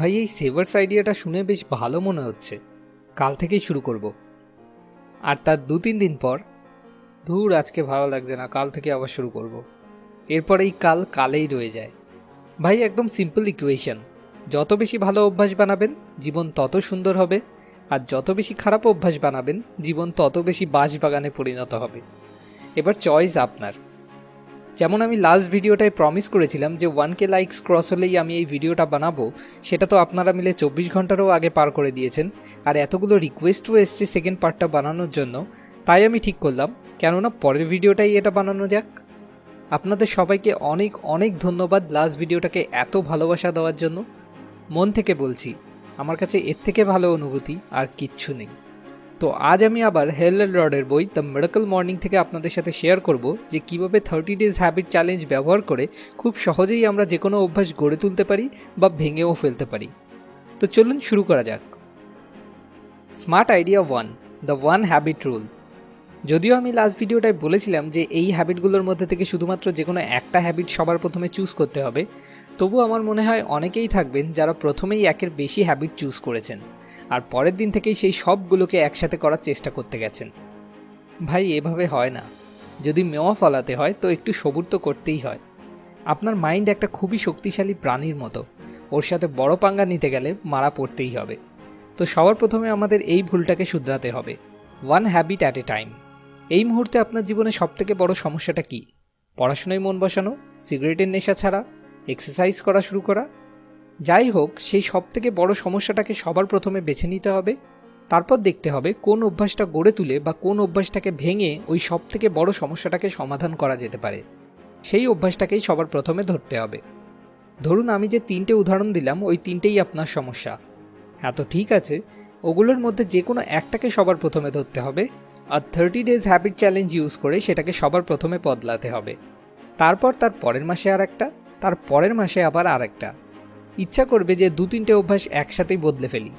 ভাই, এই সেভার্স আইডিয়াটা শুনে বেশ ভালো মনে হচ্ছে। কাল থেকেই শুরু করব। আর তার দু তিন দিন পর, ধুর আজকে ভালো লাগছে না, কাল থেকে আবার শুরু করব। এরপর এই কাল কালেই রয়ে যায়। ভাই, একদম সিম্পল ইকুয়েশন যত বেশি ভালো অভ্যাস বানাবেন, জীবন তত সুন্দর হবে। আর যত বেশি খারাপ অভ্যাস বানাবেন, জীবন তত বেশি বাঁশ বাগানে পরিণত হবে। এবার চয়েস আপনার। যেমন আমি লাস্ট ভিডিওটায় প্রমিস করেছিলাম যে ওয়ান কে লাইকস ক্রস হলেই আমি এই ভিডিওটা বানাবো, সেটা তো আপনারা মিলে চব্বিশ ঘন্টারও আগে পার করে দিয়েছেন। আর এতগুলো রিকোয়েস্টও এসছে সেকেন্ড পার্টটা বানানোর জন্য, তাই আমি ঠিক করলাম। কেননা পরের ভিডিওটাই এটা বানানো যাক। আপনাদের সবাইকে অনেক অনেক ধন্যবাদ লাস্ট ভিডিওটাকে এত ভালোবাসা দেওয়ার জন্য। মন থেকে বলছি, আমার কাছে এর থেকে ভালো অনুভূতি আর কিচ্ছু নেই। তো আজ আমি আবার হেল রডের বই দ্য মেডিকেল মর্নিং থেকে আপনাদের সাথে শেয়ার করব যে কীভাবে থার্টি ডেজ হ্যাবিট চ্যালেঞ্জ ব্যবহার করে খুব সহজেই আমরা যে কোনো অভ্যাস গড়ে তুলতে পারি বা ভেঙেও ফেলতে পারি। তো চলুন শুরু করা যাক। Smart idea one the one habit rule যদিও আমি লাস্ট ভিডিওটায় বলেছিলাম যে এই হ্যাবিটগুলোর মধ্যে থেকে শুধুমাত্র যে কোনো একটা হ্যাবিট সবার প্রথমে চুজ করতে হবে তবু আমার মনে হয় অনেকেই থাকবেন যারা প্রথমেই একের বেশি হ্যাবিট চুজ করেছেন। আর পরের দিন থেকেই সেই সবগুলোকে একসাথে করার চেষ্টা করতে গেছেন। ভাই, এভাবে হয় না। যদি মেওয়া ফলাতে হয়, তো একটু সবুর তো করতেই হয়। আপনার মাইন্ড একটা খুবই শক্তিশালী প্রাণীর মতো। ওর সাথে বড় পাঙ্গা নিতে গেলে মারা পড়তেই হবে। তো সবার প্রথমে আমাদের এই ভুলটাকে শুধরাতে হবে। One habit at a time এই মুহূর্তে আপনার জীবনে সবথেকে বড় সমস্যাটা কি? পড়াশোনায় মন বসানো, সিগারেটের নেশা ছাড়া এক্সারসাইজ করা শুরু করা যাই হোক, সেই সব থেকে বড় সমস্যাটাকে সবার প্রথমে বেছে নিতে হবে। তারপর দেখতে হবে কোন অভ্যাসটা গড়ে তুলে বা কোন অভ্যাসটাকে ভেঙে ওই সব থেকে বড় সমস্যাটাকে সমাধান করা যেতে পারে। সেই অভ্যাসটাকেই সবার প্রথমে ধরতে হবে। ধরুন, আমি যে তিনটে উদাহরণ দিলাম, ওই তিনটেই আপনার সমস্যা। হ্যাঁ তো, ঠিক আছে। ওগুলোর মধ্যে যে কোনো একটাকে সবার প্রথমে ধরতে হবে আর thirty days habit challenge use করে সেটাকে সবার প্রথমে বদলাতে হবে। তারপর তার পরের মাসে আর একটা তার পরের মাসে আবার আর একটা ইচ্ছা করবে যে দু তিনটে অভ্যাস একসাথেই বদলে ফেলি।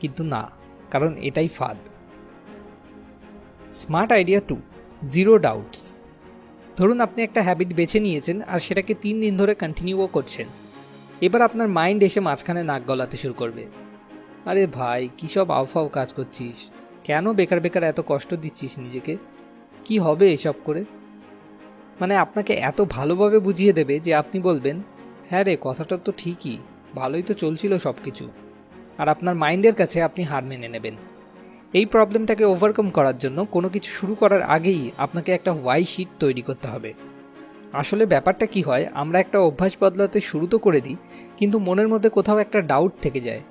কিন্তু না, কারণ এটাই ফাদ। Smart idea two zero doubts ধরুন আপনি একটা হ্যাবিট বেছে নিয়েছেন আর সেটাকে তিন দিন ধরে কন্টিনিউও করছেন। এবার আপনার মাইন্ড এসে মাঝখানে নাক গলাতে শুরু করবে। আরে ভাই, কী সব আউফাও কাজ করছিস? কেন বেকার বেকার এত কষ্ট দিচ্ছিস নিজেকে? কি হবে এসব করে? মানে আপনাকে এত ভালোভাবে বুঝিয়ে দেবে যে আপনি বলবেন হ্যাঁ রে, কথাটা তো ঠিকই। ভালোই তো চলছিল সব কিছু আর আপনার মাইন্ডের কাছে আপনি হার মেনে নেবেন। এই প্রবলেমটাকে ওভারকাম করার জন্য কোনো কিছু শুরু করার আগেই আপনাকে একটা ওয়াই শিট তৈরি করতে হবে। আসলে ব্যাপারটা কি হয়, আমরা একটা অভ্যাস বদলাতে শুরু তো করে দিই, কিন্তু মনের মধ্যে কোথাও একটা ডাউট থেকে যায়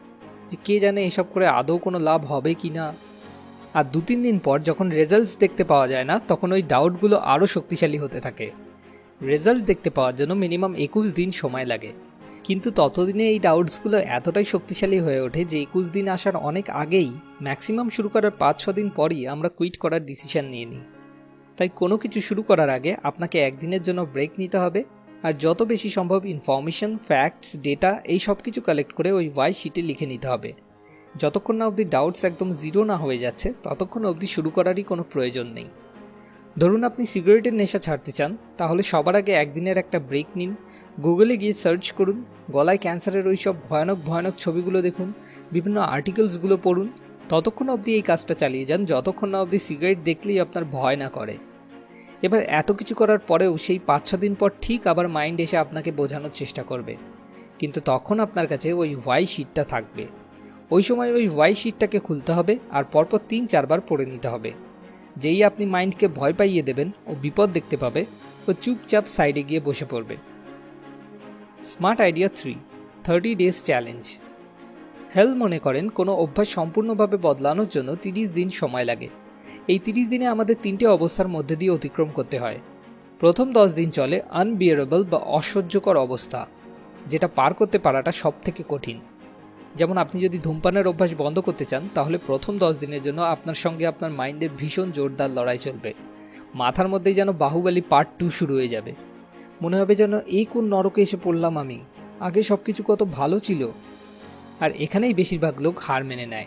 যে কে জানে এসব করে আদৌ কোনো লাভ হবে কি না। আর দু তিন দিন পর যখন রেজাল্টস দেখতে পাওয়া যায় না, তখন ওই ডাউটগুলো আরও শক্তিশালী হতে থাকে। রেজাল্ট দেখতে পাওয়ার জন্য মিনিমাম একুশ দিন সময় লাগে। কিন্তু ততদিনে এই ডাউটসগুলো এতটাই শক্তিশালী হয়ে ওঠে যে একুশ দিন আসার অনেক আগেই ম্যাক্সিমাম শুরু করার পাঁচ, ছ দিন পরই আমরা কুইট করার ডিসিশন নিয়ে নিই। তাই কোনো কিছু শুরু করার আগে আপনাকে একদিনের জন্য ব্রেক নিতে হবে আর যত বেশি সম্ভব ইনফরমেশন ফ্যাক্টস ডেটা এই সব কিছু কালেক্ট করে ওই ওয়াই শিটে লিখে নিতে হবে। যতক্ষণ না অবধি ডাউটস একদম জিরো না হয়ে যাচ্ছে, ততক্ষণ অবধি শুরু করারই কোনো প্রয়োজন নেই। ধরুন আপনি সিগারেটের নেশা ছাড়তে চান, তাহলে সবার আগে একদিনের একটা ব্রেক নিন। গুগলে গিয়ে সার্চ করুন, গলায় ক্যান্সারের ওই সব ভয়ানক ভয়ানক ছবিগুলো দেখুন, বিভিন্ন আর্টিকেলসগুলো পড়ুন। ততক্ষণ অবধি এই কাজটা চালিয়ে যান, যতক্ষণ না অবধি সিগারেট দেখলেই আপনার ভয় না করে। এবার এত কিছু করার পরেও সেই পাঁচ ছ দিন পর ঠিক আবার মাইন্ড এসে আপনাকে বোঝানোর চেষ্টা করবে। কিন্তু তখন আপনার কাছে ওই হোয়াই শিটটা থাকবে। ওই সময় ওই হোয়াই শিটটাকে খুলতে হবে আর পরপর তিন চারবার পড়ে নিতে হবে। যেই আপনি মাইন্ডকে ভয় পাইয়ে দেবেন ও বিপদ দেখতে পাবে, ও চুপচাপ সাইডে গিয়ে বসে পড়বে। Smart idea three, thirty days challenge. Hal মনে করেন, কোনো অভ্যাস সম্পূর্ণভাবে বদলানোর জন্য তিরিশ দিন সময় লাগে। এই তিরিশ দিনে আমাদের তিনটে অবস্থার মধ্যে দিয়ে অতিক্রম করতে হয়। প্রথম দশ দিন চলে আনবিয়ারেবল বা অসহ্যকর অবস্থা, যেটা পার করতে পারাটা সব থেকে কঠিন। যেমন আপনি যদি ধূমপানের অভ্যাস বন্ধ করতে চান, তাহলে প্রথম দশ দিনের জন্য আপনার সঙ্গে আপনার মাইন্ডের ভীষণ জোরদার লড়াই চলবে। মাথার মধ্যেই যেন বাহুবালি পার্ট টু শুরু হয়ে যাবে। মনে হবে যেন, এই কোন নরকে এসে পড়লাম আমি? আগে সব কিছু কত ভালো ছিল। আর এখানেই বেশিরভাগ লোক হার মেনে নেয়।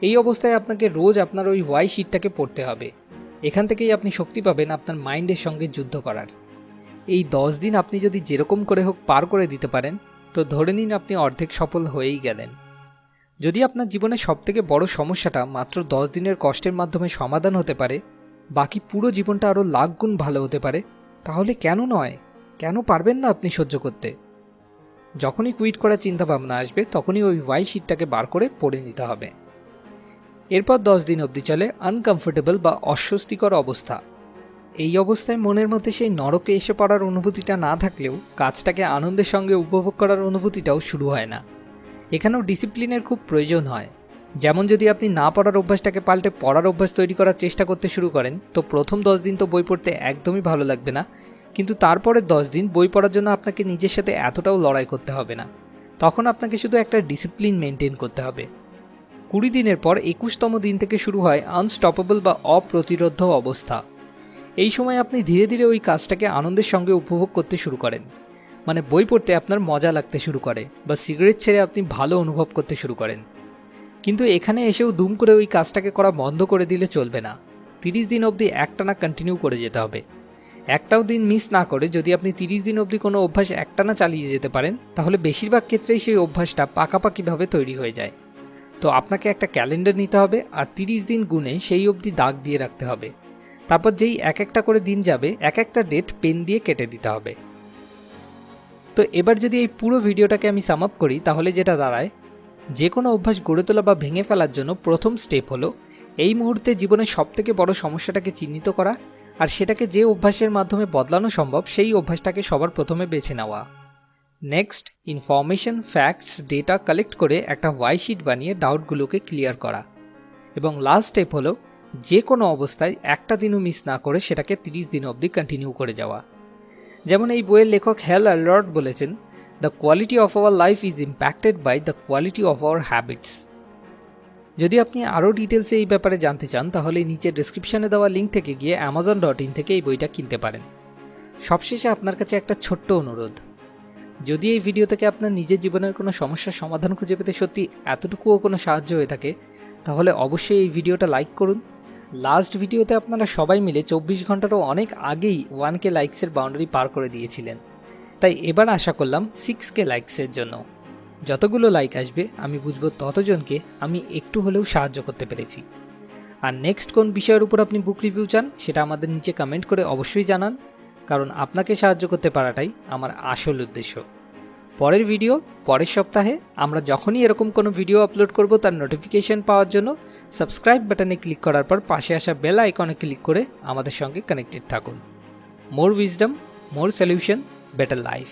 এই অবস্থায় আপনাকে রোজ আপনার ওই ওয়াই শিটটাকে পড়তে হবে। এখান থেকেই আপনি শক্তি পাবেন আপনার মাইন্ডের সঙ্গে যুদ্ধ করার। এই দশ দিন আপনি যদি যেরকম করে হোক পার করে দিতে পারেন তো ধরে নিন আপনি অর্ধেক সফল হয়েই গেলেন। যদি আপনার জীবনের সবথেকে বড় সমস্যাটা মাত্র দশ দিনের কষ্টের মাধ্যমে সমাধান হতে পারে, বাকি পুরো জীবনটা আরও লাখ গুণ ভালো হতে পারে, তাহলে কেন নয়? কেন পারবেন না আপনি সহ্য করতে? যখনই কুইট করার চিন্তা ভাবনা আসবে, তখনই ওই ওয়াই শিটটাকে বার করে পড়ে নিতে হবে। এরপর দশ দিন অবধি চলে আনকমফোর্টেবল বা অস্বস্তিকর অবস্থা। এই অবস্থায় মনের মধ্যে সেই নরকে এসে পড়ার অনুভূতিটা না থাকলেও কাজটাকে আনন্দের সঙ্গে উপভোগ করার অনুভূতিটাও শুরু হয় না। এখানেও ডিসিপ্লিনের খুব প্রয়োজন হয়। যেমন যদি আপনি না পড়ার অভ্যাসটাকে পাল্টে পড়ার অভ্যাস তৈরি করার চেষ্টা করতে শুরু করেন, তো প্রথম দশ দিন তো বই পড়তে একদমই ভালো লাগবে না। কিন্তু তারপরের দশ দিন বই পড়ার জন্য আপনাকে নিজের সাথে এতটাও লড়াই করতে হবে না। তখন আপনাকে শুধু একটা ডিসিপ্লিন মেনটেন করতে হবে। কুড়ি দিনের পর একুশতম দিন থেকে শুরু হয় আনস্টপেবল বা অপ্রতিরোধ অবস্থা। এই সময় আপনি ধীরে ধীরে ওই কাজটাকে আনন্দের সঙ্গে উপভোগ করতে শুরু করেন। মানে বই পড়তে আপনার মজা লাগতে শুরু করে বা সিগারেট ছেড়ে আপনি ভালো অনুভব করতে শুরু করেন। কিন্তু এখানে এসেও দুম করে ওই কাজটাকে করা বন্ধ করে দিলে চলবে না। তিরিশ দিন অবধি একটানা কন্টিনিউ করে যেতে হবে। একটাও দিন মিস না করে যদি আপনি তিরিশ দিন অবধি কোনো অভ্যাস একটানা চালিয়ে যেতে পারেন, তাহলে বেশিরভাগ ক্ষেত্রেই সেই অভ্যাসটা পাকাপাকিভাবে তৈরি হয়ে যায়। তো আপনাকে একটা ক্যালেন্ডার নিতে হবে আর তিরিশ দিন গুণে সেই অবধি দাগ দিয়ে রাখতে হবে। তারপর যেই এক একটা করে দিন যাবে এক একটা ডেট পেন দিয়ে কেটে দিতে হবে। তো এবার যদি এই পুরো ভিডিওটাকে আমি সাম আপ করি, তাহলে যেটা দাঁড়ায়, যে কোনো অভ্যাস গড়ে তোলা বা ভেঙে ফেলার জন্য প্রথম স্টেপ হলো, এই মুহূর্তে জীবনের সবথেকে বড় সমস্যাটাকে চিহ্নিত করা, আর সেটাকে যে অভ্যাসের মাধ্যমে বদলানো সম্ভব, সেই অভ্যাসটাকে সবার প্রথমে বেছে নেওয়া। Next information facts data collect করে একটা ওয়াই শিট বানিয়ে ডাউটগুলোকে ক্লিয়ার করা। এবং লাস্ট স্টেপ হলো যে কোনো অবস্থায় একটা দিনও মিস না করে সেটাকে তিরিশ দিন অবধি কন্টিনিউ করে যাওয়া। যেমন এই বইয়ের লেখক হেল অ্যালর্ট বলেছেন the quality of our life is impacted by the quality of our habits যদি আপনি আরও ডিটেলসে এই ব্যাপারে জানতে চান, তাহলে নিচে ডিসক্রিপশানে দেওয়া লিঙ্ক থেকে গিয়ে অ্যামাজন ডট ইন থেকে এই বইটা কিনতে পারেন। সবশেষে আপনার কাছে একটা ছোট্ট অনুরোধ। যদি এই ভিডিও থেকে আপনার নিজের জীবনের কোনো সমস্যার সমাধান খুঁজে পেতে সত্যি এতটুকুও কোনো সাহায্য হয়ে থাকে, তাহলে অবশ্যই এই ভিডিওটা লাইক করুন লাস্ট ভিডিওতে আপনারা সবাই মিলে চব্বিশ ঘন্টারও অনেক আগেই ওয়ান কে লাইকসের বাউন্ডারি পার করে দিয়েছিলেন। তাই এবার আশা করলাম সিক্স কে লাইকসের জন্য। যতগুলো লাইক আসবে, আমি বুঝব ততজনকে আমি একটু হলেও সাহায্য করতে পেরেছি। আর নেক্সট কোন বিষয়ের উপর আপনি বুক রিভিউ চান, সেটা আমাদের নিচে কমেন্ট করে অবশ্যই জানান। কারণ আপনাকে সাহায্য করতে পারাটাই আমার আসল উদ্দেশ্য। পরের ভিডিও পরের সপ্তাহে আমরা যখনই এরকম কোনো ভিডিও আপলোড করব, তার নোটিফিকেশন পাওয়ার জন্য সাবস্ক্রাইব বাটনে ক্লিক করার পর পাশে আসা বেল আইকনে ক্লিক করে আমাদের সঙ্গে কানেক্টেড থাকুন। More wisdom more solution better life